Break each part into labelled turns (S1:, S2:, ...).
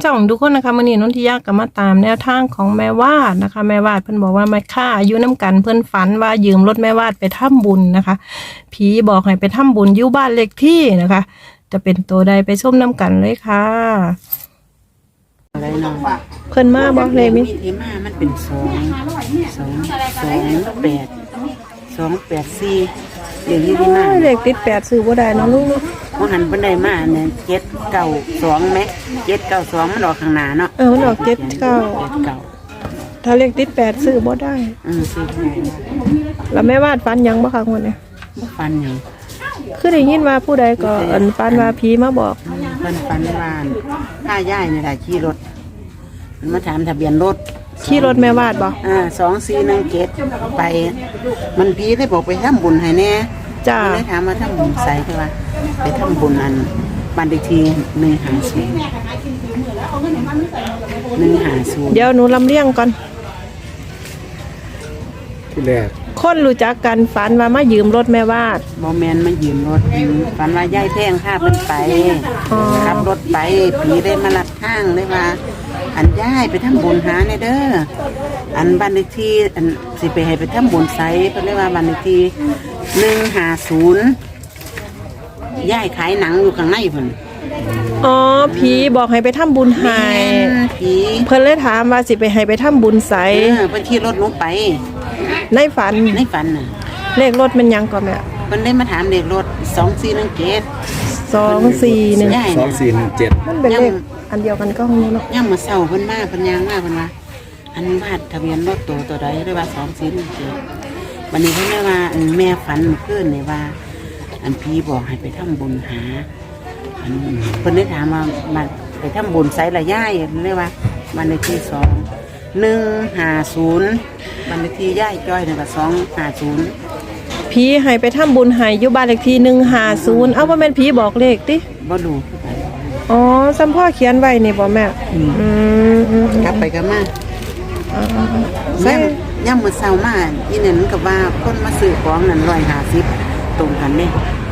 S1: เจ้าของทุกคนนะคะมื่อนี้นนทิยาก็มาตามแนวทางของแม่วาดนะคะ แม่วาดเพิ่นบอกว่ามาค่าอายุน้ำกันเพิ่นฝันว่ายืมรถแม่วาดไปทำบุญนะคะ ผีบอกให้ไปทำบุญอยู่บ้านเลขที่นะคะ จะเป็นตัวใดไปชมน้ำกันเลยค่ะ
S2: อะไรเนาะ
S1: เพิ่นมาบอกเลยมิ
S2: มีที่มามันเป็นสองสองสองแปดสองแปดสี่เดี๋ยวนี้ที่มา
S1: เลขติดแปดซื้อบ่ได้เนาะลูกเนาะ
S2: ว่าหันเพิ่นได้มาเนี่ยเจ็ดเก้าสองไหมเจ็ดเก้าสองมันออกข้างหน้าเนาะ
S1: เออมันออกเจ็ดเก้า
S2: เจ็ดเก้า
S1: ถ้าเลขติดแปดซื้อบ่ได้
S2: อืมสี่
S1: แล้วแม่วาดฝันหยังบ่คะคนนี้
S2: บ่ฟันหยัง
S1: คือได้ยินว่าผู้ใดก็อันฝันว่าผีมาบอก
S2: อืมเพิ่นฟันวานข้าย่ายนี่แหละขี่รถมันมาถามทะเบียนรถ
S1: ขี่รถแม่วาดบ่
S2: อ่าสองสี่หนึ่งเจ็ดไป มันพี่ได้บอกไปทำบุญให้แน่
S1: จ้า
S2: ได้ถามมาทำบุญใส่ใช่ปะ ไปทำบุญอันบันเลขที่หนึ่งหาศูนย์หนึ่งหาศูนย์
S1: เดี๋ยวหนูลำเลียงก่อน
S3: ที่แรก
S1: คนรู้จักกันฝันว่ามายืมรถแม่วาด
S2: บอแมนมายืมรถฝันว่าย่ายแท่งข้าเพิ่นไป
S1: อ๋อ
S2: ขับรถไปผีได้มาลัดข้างเลยว่า อันย่ายไปทำบุญหาในเด้ออันบันเลขที่อันสิไปให้ไปทำบุญไสเพิ่นเลยว่าบันเลขที่หนึ่งหาศูนย์ ย่ายขายหนังอยู่ข้างในเพิ่น
S1: อ๋อผีบอกให้ไปทำบุญให้
S2: แม่นผี
S1: เพิ่นเลยถามว่าสิไปให้ไปทำบุญไส
S2: เออเพิ่นขี่รถหนูไป
S1: ในฝัน
S2: ในฝันน่ะ
S1: เลขรถมันหยังก่อนแม่
S2: เพิ่นได้มาถามเด็กรถสองสี่หนึ่งเจ็ด
S1: สองสี่หนึ่ง
S2: ย่าย
S3: สอง
S2: น่ะ
S3: สี่หนึ่งเจ็ด
S1: มันเป็นเลขอันเดียวกันก็คงนี้เนาะ
S2: ย่ามมาเศร้าเพิ่นมาเพิ่นยางมาเพิ่นว่าอันวาดทะเบียนรถตัวตัวใดเรียกว่าสองสี่หนึ่งเจ็ดวันนี้เพิ่นได้ว่าอันแม่ฝันเมื่อคืนนี่ว่า อันพี่บอกให้ไปทำบุญหาอันเพิ่นได้ถามว่ามาไปทำบุญไสละย่ายเรียกว่าวันเลขที่สองหนึ่งห้าศูนย์วันเลขที่ย่ายจ้อยนี่ก็สองห้าศูนย์
S1: ผีให้ไปทำบุญให้อยู่บ้านเลขที่หนึ่งห้าศูนย์เอาว่าแม่นผีบอกเลขติ
S2: บ่รู้คือกัน
S1: อ๋อสัมพ่อเขียนไว้นี่บ่แม่
S2: อืม
S1: อืมอืมอืม
S2: กลับไปกันมา
S1: ใส่
S2: ย่ำย่ำมือเศร้ามาอีนั่นกับว่าคนมาซื้อของนั่นร้อยห้าสิบตรงกันเด้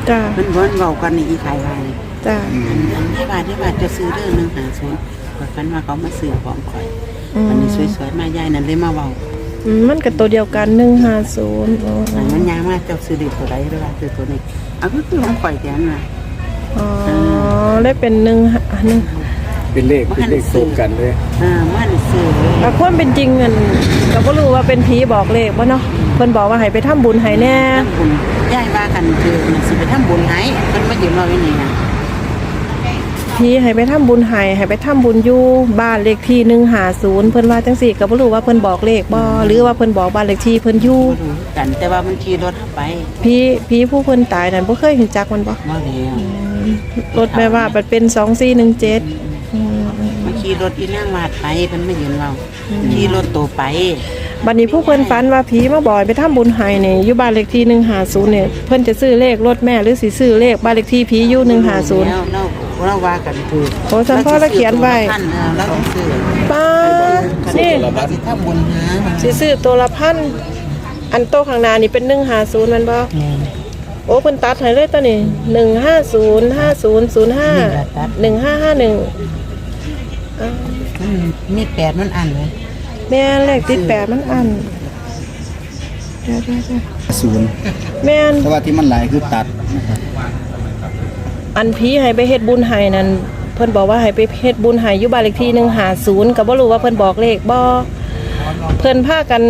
S1: จ้า
S2: เพิ่นเพิ่นเว้ากันนี่อีขายว่านี่
S1: จ้า
S2: อันอันที่ว่าที่ว่าจะซื้อเรื่องหนึงหาศูนย์ข่อยฝันว่าเขามาซื้อของข่อย
S1: อืม
S2: อันนี้สวยๆมายายนั่นเลยมาเว้า
S1: อืมมันก็ตัวเดียวกันหนึ่งห้าศูนย์อ๋อ
S2: อันมันยางมาเจ้าซื้อเด็กตัวใดหรือว่าซื้อตัวนี้เอาก็คือของข่อยแกนน่ะ
S1: อ๋อได้เป็นหนึ่งห้าหนึ่ง
S3: เป็นเลขเป็นเลขตรงกันเลย
S2: อ่ามานี่ซื้อเลย
S1: แต่ความเป็นจริงเงินก็บ่รู้ว่าเป็นผีบอกเลขบ่เนาะเพิ่นบอกว่าให้ไปทำบุญให้แน่
S2: ทำบุญยายว่ากันคือน่ะสิไปทำบุญให้เพิ่นมายืมเราอยู่นี่นะ
S1: ผีให้ไปทำบุญให้ให้ไปทำบุญอยู่บ้านเลขที่150เพิ่นว่าจังซี่ก็บ่รู้ว่าเพิ่นบอกเลขบ่หรือว่าเพิ่นบอกบ้านเลขที่เพิ่นอยู่
S2: บ่รู้กันแต่ว่ามันขี่รถไป
S1: ผีผีผู้เพิ่นตายนั่นบ่เคยเห็นจักมันบ่
S2: บ่แล้ว
S1: รถแม่ว่ามันเป็น2417อืม
S2: มาขี่รถอีนั่งวาดไปเพิ่นไม่ยืนเราขี่รถโตไป
S1: บัดนี้ผู้เพิ่นฝันว่าผีมาบอกให้ไปทำบุญให้นี่อยู่บ้านเลขที่150เนี่ยเพิ่นจะซื้อเลขรถแม่หรือสิซื้อเลขบ้านเลขที่ผีอยู่150
S2: แล้วเราเราว่ากันถูก
S1: โอ้สัมพ่อเราเขียนไว้
S2: พันเออเราต้องซื้อ
S1: ป้านี่
S2: เราสิทำบุญหามัน
S1: สิซื้อตัวละพันอันโต๊ะข้างหน้านี่เป็นหนึ่งห้าศูนย์มันบ่โอ้เพิ่นตัดให้เลยตัวนี้หนึ่งห้าศูนย์ห้าศูนย์ศูนย์ห้าหนึ่งห้าห้าหนึ่ง
S2: มันมีแปดมันอันเลย
S1: แม่นเลขติดแปดมันอันเดี๋ยวเดี๋ยวเดี๋ยว
S3: ศูนย์
S1: แม่น
S3: แต่ว่าที่มันหลายคือตัดนะครับ
S1: อันผีให้ไปเฮ็ดบุญให้นั่นเพิ่นบอกว่าให้ไปเฮ็ดบุญให้อยู่บ้านเลขที่หนึ่งห้าศูนย์ก็บ่รู้ว่าเพิ่นบอกเลขบ่เพิ่นพากัน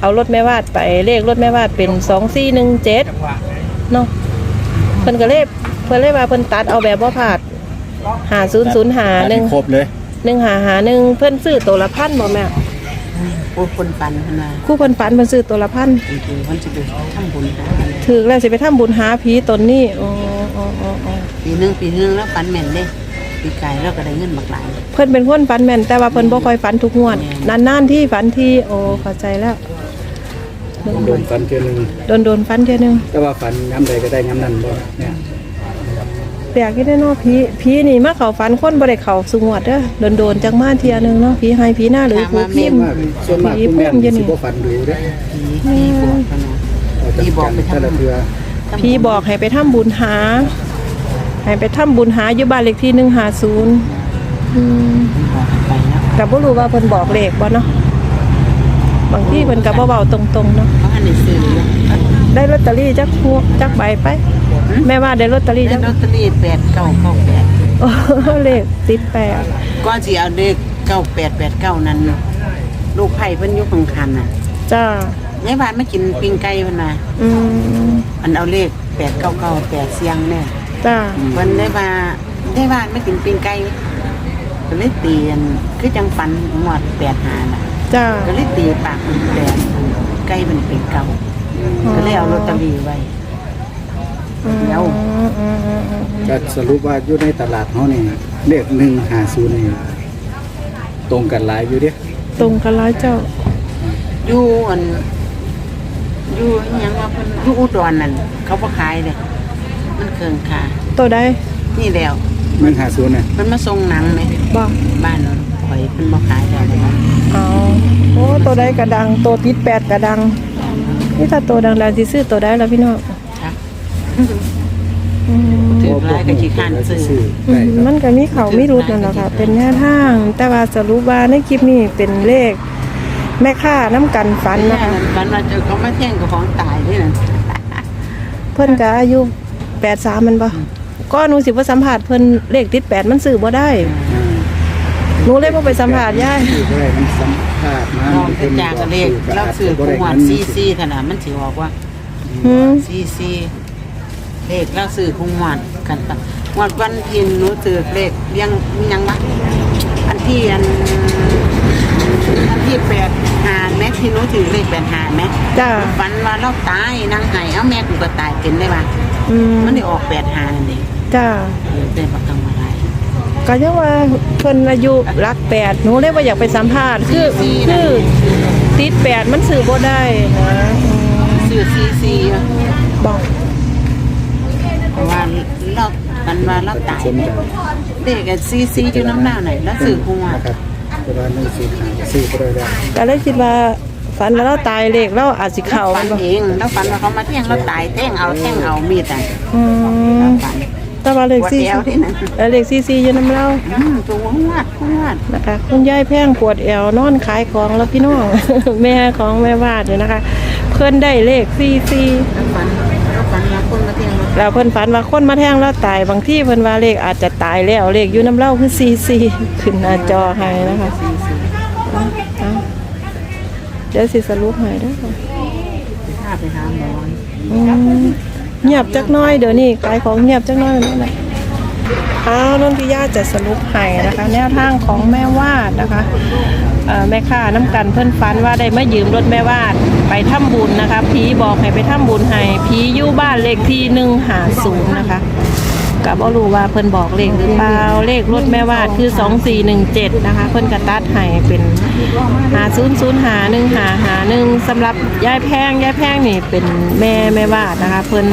S1: เอารถแม่วาดไปเลขรถแม่วาดเป็นสองสี่หนึ่งเจ็ดเนาะเพิ่นก็เลยเพิ่นเลยว่าเพิ่นตัดเอาแบบบ่พลาดหาศูนย์ศูนย์หาหนึ่ง
S3: ครบเลย
S1: หนึ่งหาหาหนึ่งเพิ่นซื้อตัวละพันบ่แม่
S2: โอ้คนปันขนาด
S1: คู่เพิ่นฝันเพิ่นซื้อตัวละพัน
S2: จริงๆมันจะไปทำบุญหากัน
S1: ถือแล้วสิไปทำบุญหาผีตนนี้อ๋ออ๋ออ๋ออ๋อ
S2: ปีหนึงปีหนึงแล้วปันแม่นเด้ปีกายเราก็ได้เงินบักหลาย
S1: เพิ่นเป็นคนฝันแม่นแต่ว่าเพิ่นบ่ค่อยฝันทุกงวดนานๆที่ฝันที่โอ้เข้าใจแล้ว
S3: โดนฟันเทือหนึง
S1: โดนๆฝันเทื่อนึง
S3: แต่ว่าฟันย้ำใดก็ได้ย้ำนั่นบ่เนี่ย
S1: แปลกอยู่เด้อเนาะผีผีนี่มาเข้าฝันคนบ่ได้เข้าสุงวดเด้อโดนๆจังมาเที่ยนึงเนาะผีให้ผีหน้าหรือผีพิมพ์
S3: ว่าส่วนมากคุณแม่นสิบ่ฟันดูเด้อ
S2: ผีผีบอกขนาด
S3: เอาจังกันแต่ละเทือ
S1: ผีบอกให้ไปทำบุญหา ให้ไปทำบุญหาอยู่บ้านเลขที่150อืม
S2: บอก
S1: ก็บ่รู้ว่าเพิ่นบอกเลขบ่เนาะ บางทีเพิ่นก็บ่เว้าตรงๆเนาะ
S2: เพราะอันนี้ซื้ออยู่
S1: ได้ลอตเตอรี่จักพวกจักใบไป แม่ว่าได้ลอตเตอรี่
S2: ได้
S1: จัก
S2: ลอตเตอรี่แปดเก้าเก้าแปด
S1: โอ้เลขติดแปด
S2: ก็สิเอาเลขเก้าแปดแปดเก้านั้นลูกไผ่เพิ่นอยู่ข้างคันน่ะ
S1: จ้า
S2: ยายบ้านมากินปิ้งไก่เพิ่นน่ะ
S1: อืม
S2: อันเอาเลขแปดเก้าเก้าแปดเสียงแน่
S1: จ้า
S2: เพิ่นได้มาได้บ้านมากินปิ้งไก่ก็เลยตีอันคือจังฝันหมดแปดหาน่ะ
S1: จ้า
S2: ก็เลยตีปากมันแปดไก่มันเป็นเก่าก็เลยเอาลอตเตอรี่ไว้ เดี๋ยว
S1: อืมอืมอืมอืม
S3: ก็สรุปว่าอยู่ในตลาดเฮานี่เลข150นี่ตรงกันหลายอยู่เด้
S1: ตรงกันร้ายเจ้า
S2: อยู่อันอยู่อิหยังว่าเพิ่นอยู่อุดรนั่นเขาบ่ขายเลยมันเคิงค่า
S1: ตัวใด
S2: นี่แล้ว
S3: 150เนี่ย
S2: เพิ่นมาส่งหนังไหม
S1: บอก
S2: บ้านข่อยเพิ่นบ่ขายแล้วเลย
S1: เอาโอ้ตัวใดกระดังตัวติดแปดกระดังนี่ถ้าตัวดังๆสิซื้อตัวใดแล้วพี่น้อง
S2: ครับ
S1: อืม
S2: ถือหลายก็ขี้คร้านซื้อ
S3: ซื้อ
S1: อื
S3: ได้
S1: ม
S3: ครับ
S1: มันก็มีเขามีรุดนั่นแหละค่ะ เป็นแนวทาง แต่ว่าสรุปว่าในคลิปนี้เป็นเลข แม่ค่าน้ำกันฝัน
S2: อัน
S1: นะคะ
S2: ฝันว่าเจอเขามาแท่งกับของตายนี่นั่น
S1: เพิ่นก็อายุแปดสามมันบ่ก็หนูสิว่าสัมผัสเพิ่นเลขติดแปดมันซื้อบ่ได้หนูเลยบ่ไปสัมผัสยาย
S3: ซื้อบ่ได้มันสัมภาษณ์มา
S2: น้องจะจากเลขเราซื้อผู้หมวดซีซีขนาดมันสิบอกว่า
S1: หืม
S2: ซีซี เลขเราซื้อคงหมวดกันปะหมวดวันที่หนูซื้อเลขเลี้ยังยังวะอันที่อันอันที่แปดหาแม่ที่หนูถือเลขแปดหาแม่
S1: จ้า
S2: ฝันว่าเราตายนางไห้เอาแม่กูก็ตายเป็นได้ปะ
S1: อืม
S2: มันได้ออกแปดหานั่นเอง
S1: จ้า
S2: เออได้ประกันมาได้
S1: ก็ยังว่าเพิ่นอายุรักแปดหนูเลยว่าอยากไปสัมภาษณ์คือคือติดแปดมันซื้อบ่ได้นะอืม
S2: ซื้อซีซี
S1: บอก
S2: เพราะว่า เราฝันว่าเราตาย
S3: สนใจ
S2: เด็กกับซีซีอยู่น้ำหน้าไหนแล้วซื้อคงว่า
S3: นะครับแต่ว่าในสิหาซื้อบ่ได้แล้ว
S1: ก็เลยคิดว่าฝันว่าเราตายเลขเราอาจสิเข้า
S2: ฝั
S1: มัน
S2: น
S1: บ่
S2: เองเราฝันว่าเขามาแท่งเราตายแท่งเอาแท่งเอามีดอะ
S1: อืม
S2: ฝัน
S1: แต่ว่าเลข
S2: ปวด
S1: ซี่
S2: แอวที่นั่น
S1: แล้วเลขซี่ซี่อยู่น้ำเล่า
S2: อืมตัวหวดหวด
S1: นะคะคุณยายแพงปวดแอวนอนขายของแล้วพี่น้อง แม่ของแม่วาดเนี่ยนะคะ เพิ่นได้เลขซี่ซี่
S2: แล้วฝันแล้วฝันว่าคนมา แท่งเรา
S1: แล้วเพิ่นฝันว่าคนมาแทงแล้วตายบางที่เพิ่นว่าเลขอาจจะตายแล้วเลขอยู่น้ำเล่าคือซี่ซี่ขึ้นหน้าจอให้นะคะเดี๋ยวสิสรุปให้ด้อค่ะเงียบจักน้อยเดี๋ยวนี้ขายของเงียบจักน้อยนั่นแหละ อานนทิยาจะสรุปให้นะคะ แนวทางของแม่วาดนะคะแม่ค้าน้ำกันเพิ่อนฝันว่าได้มายืมรถแม่วาดไปทำบุญนะคะผีบอกให้ไปทำบุญให้ผีอยู่บ้านเลขที่หนึ่งหาศูนย์นะคะก็บ่รู้ว่าเพิ่นบอกเลขหรือเปล่าเลขรถแม่วาดคือ 2417 นะคะ เพิ่นกระตัดให้เป็นหาศูนย์ศูนย์หาหนึ่งหาหาหนึ่งสำหรับยายแพงยายแพงนี่เป็นแม่แม่วาดนะคะ เพิ่น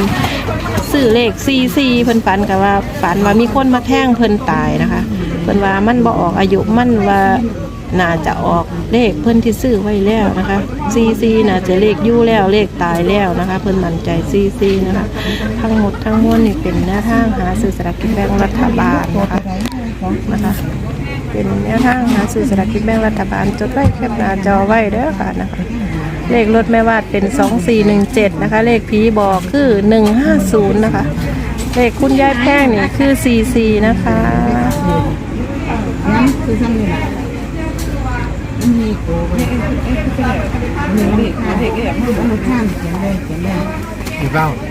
S1: ซื้อเลขซีซีเพิ่นฝันกับว่าฝันว่ามีคนมาแท่งเพิ่นตายนะคะเพิ่นว่ามันบ่ออกอายุมันว่าน่าจะออกเลขเพิ่นที่ซื้อไว้แล้วนะคะซีซีน่าจะเลขยู่แล้วเลขตายแล้วนะคะ เพิ่นมั่นใจซีซีนะคะ ทั้งหมดทั้งมวลนี่เป็นแนวทางหาซื้อสลากกินแบ่งรัฐบาลนะคะนะคะเป็นแนวทางหาซื้อสลากกินแบ่งรัฐบาลจดไว้แคปหน้าจอไว้เด้อค่ะนะคะ เลขรถแม่วาดเป็น 2417 นะคะ เลขผีบอกคือ 150 นะคะ เลขคุณยายแพงนี่คือ 44 นะคะ
S2: นั่คือซ้ำนี่แหละมันมีโกไว้หนึ่งเด็กเด็กเด็กมันข้ามเขียนเลยเขียนเลย
S3: อีกเปล่า
S2: เ